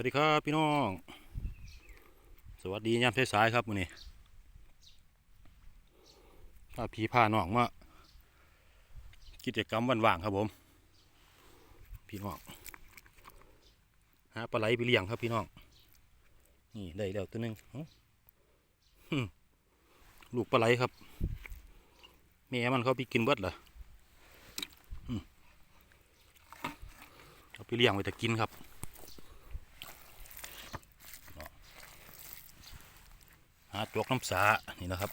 วัสดีครับพี่น้อง สวัสดียามสายๆครับมื้อนี้พาผีพาน้องมากิจกรรมวันว่างครับผม พี่น้องหาปลาไหลไปเลี้ยงครับพี่น้อง นี่ได้แล้วตัวหนึงลูกปลาไหลครับแม่มันเขาไปกินเบิดเหรอเอาไปเลี้ยงไว้แต่กินครับาจวกน้ำสานี่นะครับ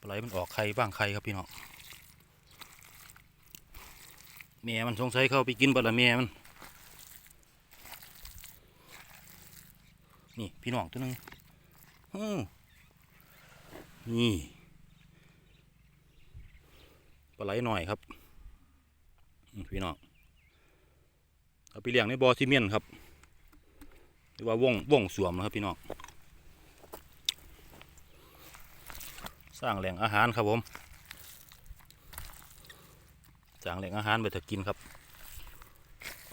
ปลาไหลมันออกไข่บ้างไข่ครับพี่น้องแม่มันสงสัยเข้าไปกินปลาแม่มันนี่พี่น้องตัวหนึงนี่ปลาไหลหน่อยครับพี่น้องเอาไปเลี้ยงในบอ่อซีเมนต์ครับ หรือว่าวงวงสวมนะครับพี่น้องสร้างแหล่งอาหารครับผมสร้างแหล่งอาหารไปถ้ากินครับ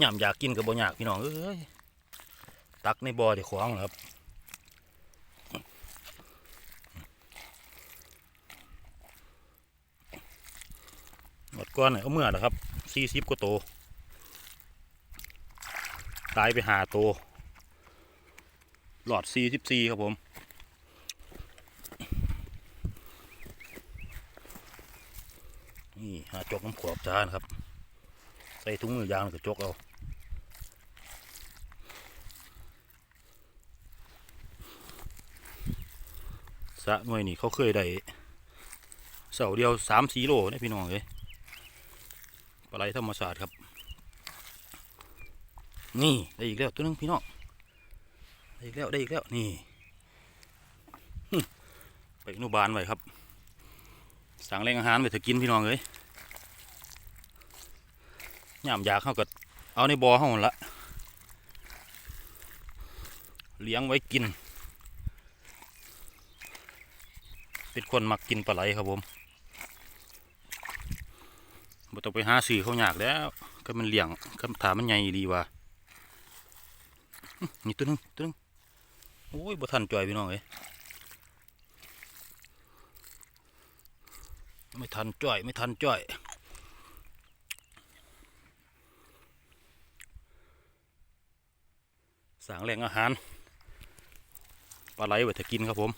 ย่ำอยากกินกับบ่อยากพี่น้องเอ้ยตักในบ่อเดี๋ยวขวางครับหมดก้อนเนี่ยเอาเมื่อเหรอครับสี่สิบกว่าโต ตายไปหาโต หลอด 44 ครับผม นี่หาจกน้ำขวบจานครับ ใส่ถุงมือยางแล้วก็จกเอาสะหน่วยนี่เขาเคยได้เสาเดียวสามสี่โลนะพี่น้องเลยปลาไหลธรรมศาสตร์ครับ นี่ได้อีกแล้วตัวนึงพี่น้อง อีกแล้วได้อีกแล้วนี่ไปอนุบาลไว้ครับ สั่งแรงอาหารไว้ถ้ากินพี่น้องเลยย่ามอยากเข้ากับเอาในบ่อเข้าหมดละเลี้ยงไว้กิน เป็นคนมักกินปลาไหลครับผมบ่ต้องไปหาสื่อเขาอยากแล้ว ก็มันเลี้ยงก็ถามมันใหญ่ดีว่านี่ตัวหนึงตัวหนึง โอ้ยบ่ทันจ่อยพี่น้องเอ้ยไม่ทันจ่อย ไม่ทันจ่อยสางแหล่งอาหารปลาไหลไว้ถ้ากินครับผม